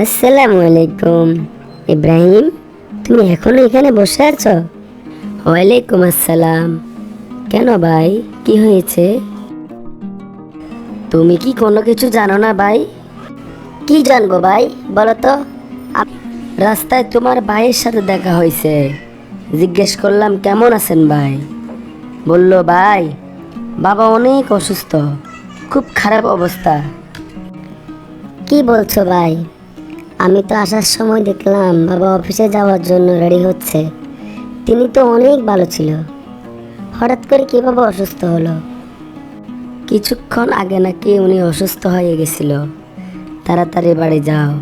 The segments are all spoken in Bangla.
আসসালামু আলাইকুম। ইব্রাহিম, তুমি এখনও এখানে বসে আছো? ওয়ালাইকুম আসসালাম। কেন ভাই, কি হয়েছে? তুমি কি কোনো কিছু জানো না ভাই? কি জানব ভাই, বলো তো? রাস্তায় তোমার ভাইয়ের সাথে দেখা হয়েছে। জিজ্ঞেস করলাম, কেমন আছেন ভাই? বলল, ভাই, বাবা অনেক অসুস্থ, খুব খারাপ অবস্থা। কি বলছো ভাই? আমি তো আসার সময় দেখলাম বাবা অফিসে যাওয়ার জন্য রেডি হচ্ছে। তিনি তো অনেক ভালো ছিল। হঠাৎ করে কীভাবে অসুস্থ হলো? কিছুক্ষণ আগে নাকি উনি অসুস্থ হয়ে গেছিল। তাড়াতাড়ি বাড়ি যাও।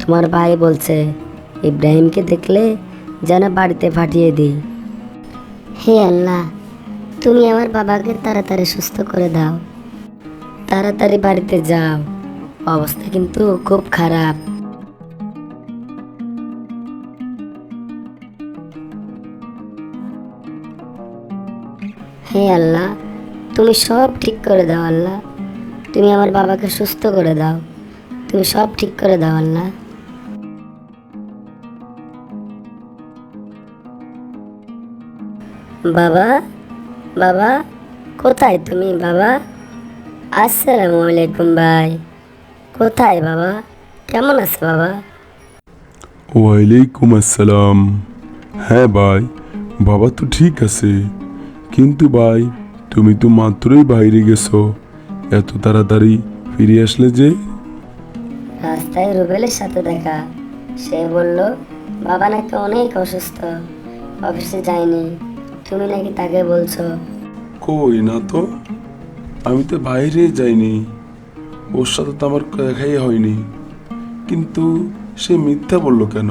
তোমার ভাই বলছে, ইব্রাহিমকে দেখলে যেন বাড়িতে পাঠিয়ে দিই। হে আল্লাহ, তুমি আমার বাবাকে তাড়াতাড়ি সুস্থ করে দাও। তাড়াতাড়ি বাড়িতে যাও। অবস্থা কিন্তু খুব খারাপ। হে আল্লাহ, তুমি সব ঠিক করে দাও আল্লাহ। তুমি আমার বাবাকে সুস্থ করে দাও। তুমি সব ঠিক করে দাও আল্লাহ। বাবা বাবা, কোথায় তুমি বাবা? আসসালামু আলাইকুম ভাই। কোথায় বাবা? কেমন আছে বাবা? ওয়ালাইকুম আসসালাম। হ্যাঁ ভাই, বাবা তো ঠিক আছে। কিন্তু ভাই তুমি তো মাত্রই বাইরে গেছো। এত তাড়াতাড়ি ফিরে আসলে যে? রাস্তায় রুবেলের সাথে দেখা। সে বলল বাবা নাকি অনেক অসুস্থ। অফিসে যায়নি। তুমি নাকি তাকে বলছো? কই না তো? আমি তো বাইরে যাইনি। ওর সাথে তো আমার দেখাই হয়নি। কিন্তু সে মিথ্যা বলল কেন?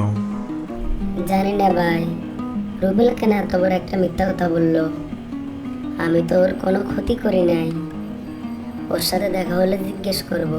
জানি না ভাই। রুবেল কেন এত বড় একটা মিথ্যা কথা বলল? আমি তো ওর কোনো ক্ষতি করি নাই। ওর সাথে দেখা হলে জিজ্ঞেস করব।